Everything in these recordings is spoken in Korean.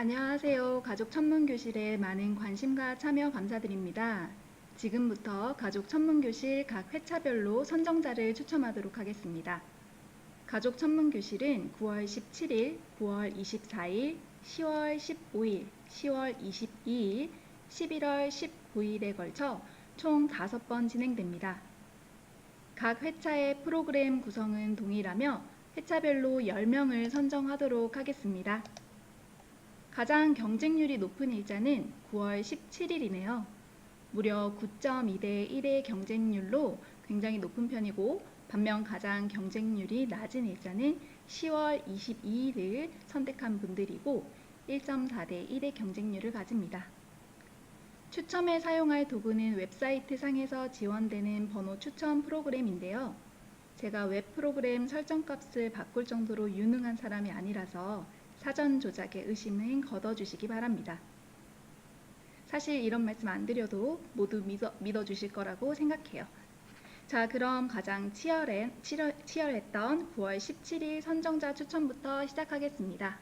안녕하세요. 가족 천문 교실에 많은 관심과 참여 감사드립니다. 지금부터 가족 천문 교실 각 회차별로 선정자를 추첨하도록 하겠습니다. 가족 천문 교실은 9월 17일, 9월 24일, 10월 15일, 10월 22일, 11월 19일에 걸쳐 총 5번 진행됩니다. 각 회차의 프로그램 구성은 동일하며 회차별로 10명을 선정하도록 하겠습니다. 가장 경쟁률이 높은 일자는 9월 17일이네요. 무려 9.2대 1의 경쟁률로 굉장히 높은 편이고 반면 가장 경쟁률이 낮은 일자는 10월 22일을 선택한 분들이고 1.4대 1의 경쟁률을 가집니다. 추첨에 사용할 도구는 웹사이트 상에서 지원되는 번호 추첨 프로그램인데요. 제가 웹 프로그램 설정 값을 바꿀 정도로 유능한 사람이 아니라서 사전 조작의 의심은 걷어주시기 바랍니다. 사실 이런 말씀 안 드려도 모두 믿어, 믿어주실 거라고 생각해요. 자, 그럼 가장 치열해, 치열, 치열 했던 9월 17일 선정자 추첨부터 시작하겠습니다.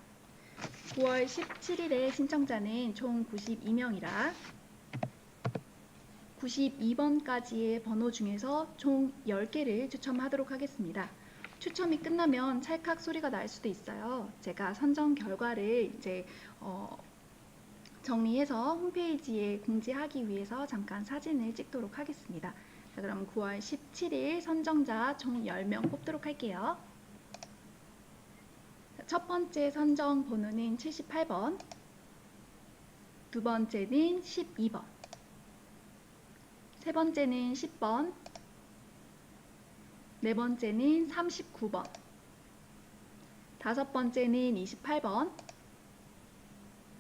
9월 17일에 신청자는 총 92명이라 92번까지의 번호 중에서 총 10개를 추첨하도록 하겠습니다. 추첨이 끝나면 찰칵 소리가 날 수도 있어요. 제가 선정 결과를 이제 어, 정리해서 홈페이지에 공지하기 위해서 잠깐 사진을 찍도록 하겠습니다. 자, 그럼 9월 17일 선정자 총 10명 뽑도록 할게요. 자, 첫 번째 선정 번호는 78번, 두 번째는 12번, 세 번째는 10번, 네 번째는 39번, 다섯 번째는 28번,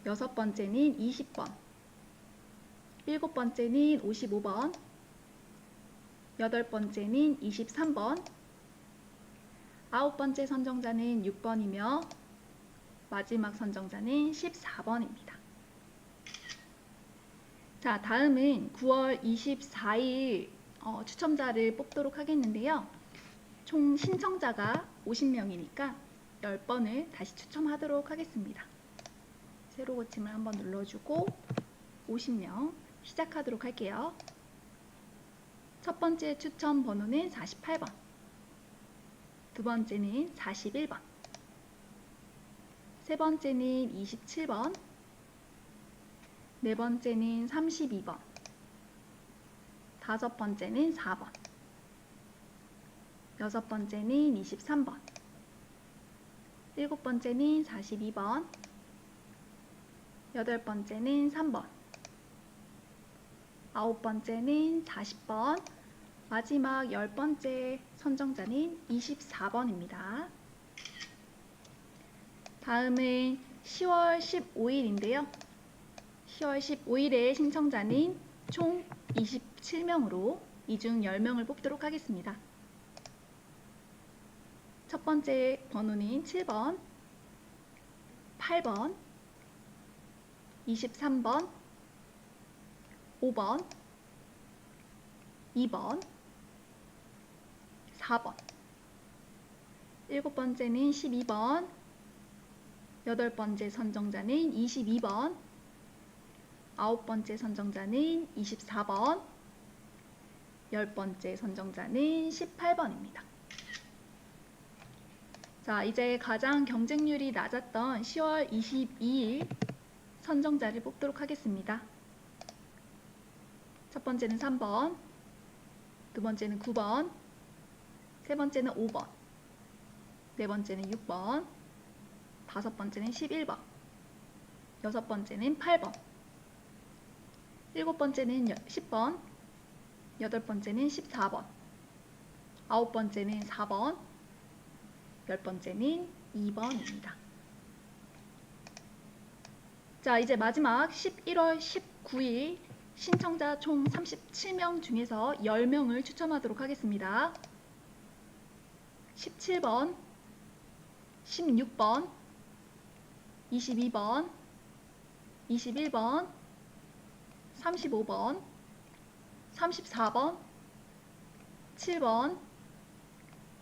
여섯 번째는 20번, 일곱 번째는 55번, 여덟 번째는 23번, 아홉 번째 선정자는 6번이며 마지막 선정자는 14번입니다. 자, 다음은 9월 24일 어, 추첨자를 뽑도록 하겠는데요. 총 신청자가 50명이니까 10번을 다시 추첨하도록 하겠습니다. 세로 고침을 한번 눌러주고 50명 시작하도록 할게요. 첫 번째 추첨 번호는 48번, 두 번째는 41번, 세 번째는 27번, 네 번째는 32번, 다섯 번째는 4번, 여섯 번째는 23번, 일곱 번째는 42번, 여덟 번째는 3번, 아홉 번째는 40번, 마지막 열 번째 선정자는 24번입니다. 다음은 10월 15일인데요. 10월 15일에 신청자는 총 27명으로 이 중 10명을 뽑도록 하겠습니다. 첫 번째 번호는 7번, 8번, 23번, 5번, 2번, 4번, 일곱 번째는 12번, 여덟 번째 선정자는 22번, 아홉 번째 선정자는 24번, 열 번째 선정자는 18번입니다. 자, 이제 가장 경쟁률이 낮았던 10월 22일 선정자를 뽑도록 하겠습니다. 첫 번째는 3번, 두 번째는 9번, 세 번째는 5번, 네 번째는 6번, 다섯 번째는 11번, 여섯 번째는 8번, 일곱 번째는 10번, 여덟 번째는 14번, 아홉 번째는 4번, 열 번째는 2번입니다. 자, 이제 마지막 11월 19일 신청자 총 37명 중에서 10명을 추첨하도록 하겠습니다. 17번, 16번, 22번, 21번, 35번, 34번, 7번,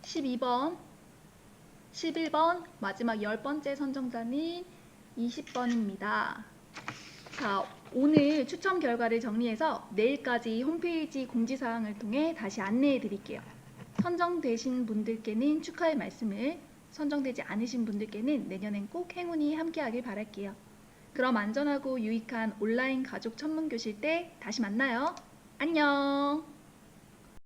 12번, 11번, 마지막 10번째 선정자는 20번입니다. 자, 오늘 추첨 결과를 정리해서 내일까지 홈페이지 공지사항을 통해 다시 안내해 드릴게요. 선정되신 분들께는 축하의 말씀을, 선정되지 않으신 분들께는 내년엔 꼭 행운이 함께하길 바랄게요. 그럼 안전하고 유익한 온라인 가족 천문교실 때 다시 만나요. 안녕!